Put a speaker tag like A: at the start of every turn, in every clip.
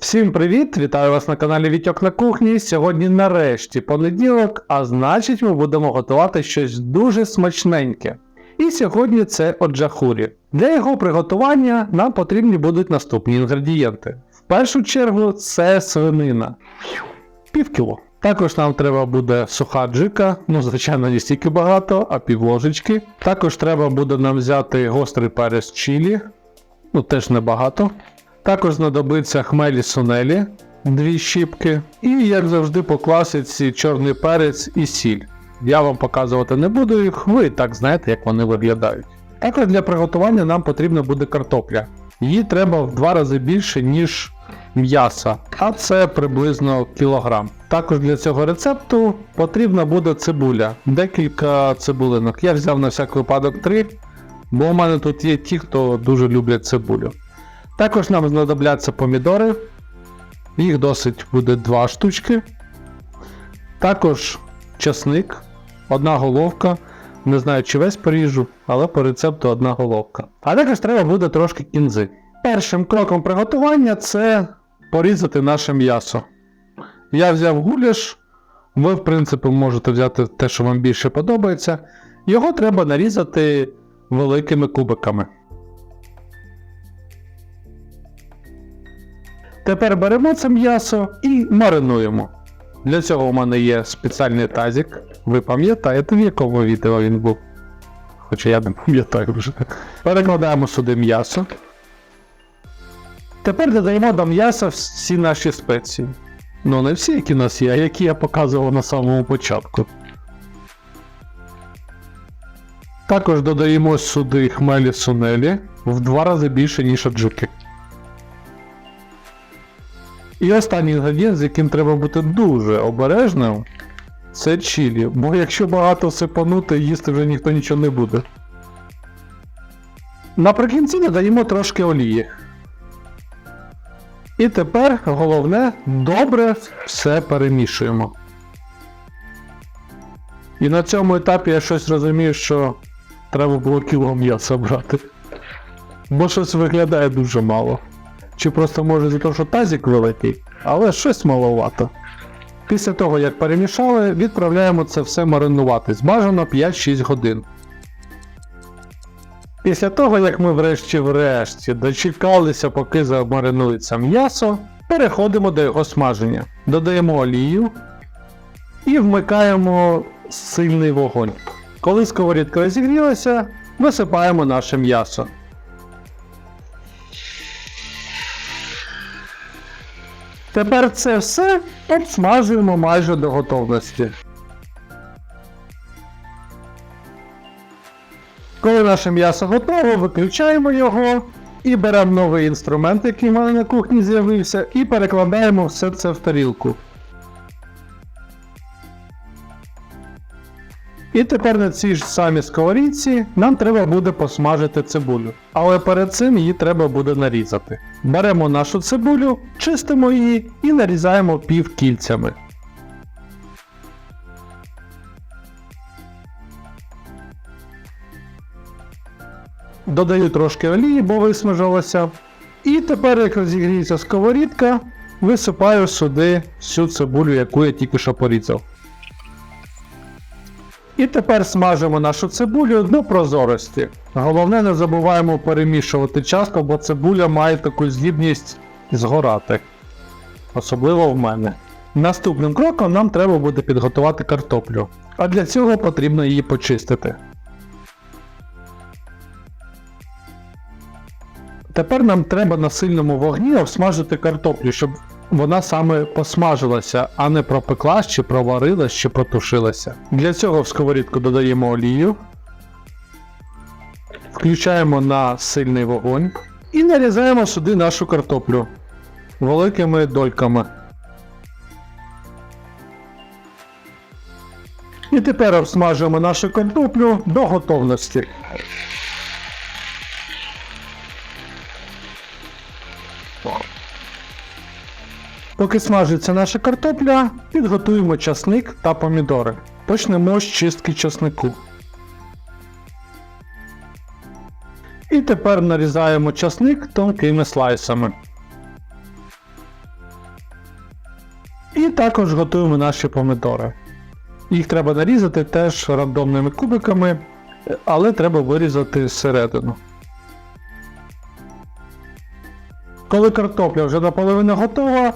A: Всім привіт! Вітаю вас на каналі Вітьок на кухні. Сьогодні нарешті понеділок, а значить ми будемо готувати щось дуже смачненьке. І сьогодні це оджахурі. Для його приготування нам потрібні будуть наступні інгредієнти. В першу чергу це свинина. Пів кіло. Також нам треба буде суха джика, ну звичайно не стільки багато, а пів ложечки. Також треба буде нам взяти гострий перець чилі, ну теж небагато. Також знадобиться хмелі сунелі, дві щіпки. І, як завжди, по класиці чорний перець і сіль. Я вам показувати не буду їх, ви так знаєте, як вони виглядають. Також для приготування нам потрібна буде картопля. Її треба в два рази більше, ніж м'яса, а це приблизно кілограм. Також для цього рецепту потрібна буде цибуля, декілька цибулинок. Я взяв на всяк випадок три, бо у мене тут є ті, хто дуже люблять цибулю. Також нам знадобляться помідори. Їх досить буде два штучки. Також часник, одна головка. Не знаю, чи весь поріжу, але по рецепту одна головка. А також треба буде трошки кінзи. Першим кроком приготування це порізати наше м'ясо. Я взяв гуляш. Ви, в принципі, можете взяти те, що вам більше подобається. Його треба нарізати великими кубиками. Тепер беремо це м'ясо і маринуємо. Для цього у мене є спеціальний тазик. Ви пам'ятаєте, в якому відео він був? Хоча я не пам'ятаю вже. Перекладаємо сюди м'ясо. Тепер додаємо до м'яса всі наші спеції. Ну, не всі, які у нас є, а які я показував на самому початку. Також додаємо сюди хмелі сунелі в два рази більше, ніж аджики. І останній інгредієнт, з яким треба бути дуже обережним, це чилі. Бо якщо багато сипанути, їсти вже ніхто нічого не буде. Наприкінці додаємо трошки олії. І тепер головне добре все перемішуємо. І на цьому етапі я щось розумію, що треба було кіло м'яса брати. Бо щось виглядає дуже мало. Чи просто може за те, що тазик великий, але щось маловато. Після того, як перемішали, відправляємо це все маринуватись. Бажано 5-6 годин. Після того, як ми врешті-врешті дочекалися, поки замаринується м'ясо, переходимо до його смаження. Додаємо олію і вмикаємо сильний вогонь. Коли сковорідка розігрілася, висипаємо наше м'ясо. Тепер це все обсмажуємо майже до готовності. Коли наше м'ясо готове, виключаємо його і беремо новий інструмент, який в мене на кухні з'явився, і перекладаємо все це в тарілку. І тепер на цій ж самій сковорідці нам треба буде посмажити цибулю. Але перед цим її треба буде нарізати. Беремо нашу цибулю, чистимо її і нарізаємо півкільцями. Додаю трошки олії, бо висмажилося. І тепер, як розігріється сковорідка, висипаю сюди всю цибулю, яку я тільки що порізав. І тепер смажимо нашу цибулю до прозорості. Головне, не забуваємо перемішувати часто, бо цибуля має таку здібність згорати. Особливо в мене. Наступним кроком нам треба буде підготувати картоплю. А для цього потрібно її почистити. Тепер нам треба на сильному вогні обсмажити картоплю, щоб вона саме посмажилася, а не пропеклась, чи проварилась, чи протушилася. Для цього в сковорідку додаємо олію, включаємо на сильний вогонь і нарізаємо сюди нашу картоплю великими дольками. І тепер обсмажуємо нашу картоплю до готовності. Поки смажиться наша картопля, підготуємо часник та помідори. Почнемо з чистки часнику. І тепер нарізаємо часник тонкими слайсами. І також готуємо наші помидори. Їх треба нарізати теж рандомними кубиками, але треба вирізати зсередину. Коли картопля вже наполовину готова,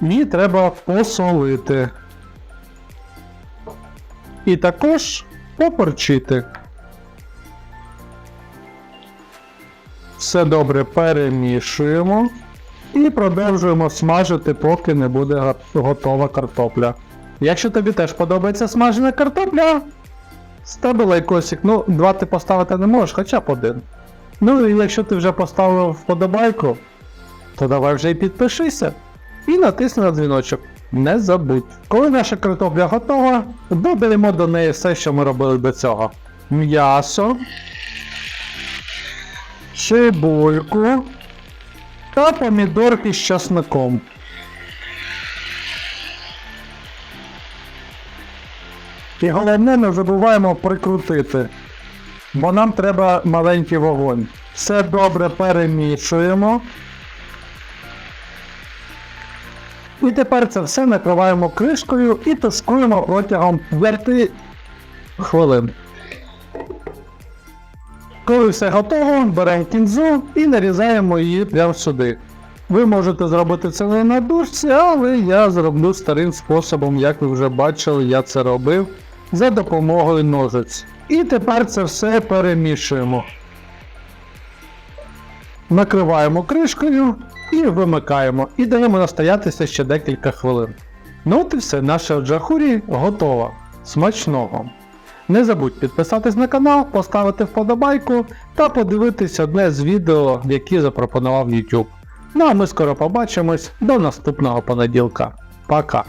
A: її треба посолити. І також поперчити. Все добре перемішуємо і продовжуємо смажити, поки не буде готова картопля. Якщо тобі теж подобається смажена картопля, тебе лайкосик. Ну, два ти поставити не можеш, хоча б один. Ну і якщо ти вже поставив вподобайку, то давай вже й підпишися і натисни на дзвіночок. Не забудь. Коли наша картопля готова, додаємо до неї все, що ми робили до цього. М'ясо, цибульку та помідорки з часником. І головне не забуваємо прикрутити, бо нам треба маленький вогонь. Все добре перемішуємо. І тепер це все накриваємо кришкою і тушкуємо протягом 5 хвилин. Коли все готово, беремо кінзу і нарізаємо її прямо сюди. Ви можете зробити це не на дужці, але я зроблю старим способом, як ви вже бачили, я це робив за допомогою ножиць. І тепер це все перемішуємо. Накриваємо кришкою і вимикаємо. І даємо настоятися ще декілька хвилин. Ну от і все, наша джахурі готова. Смачного! Не забудь підписатись на канал, поставити вподобайку та подивитись одне з відео, які запропонував YouTube. Ну а ми скоро побачимось до наступного понеділка. Пока!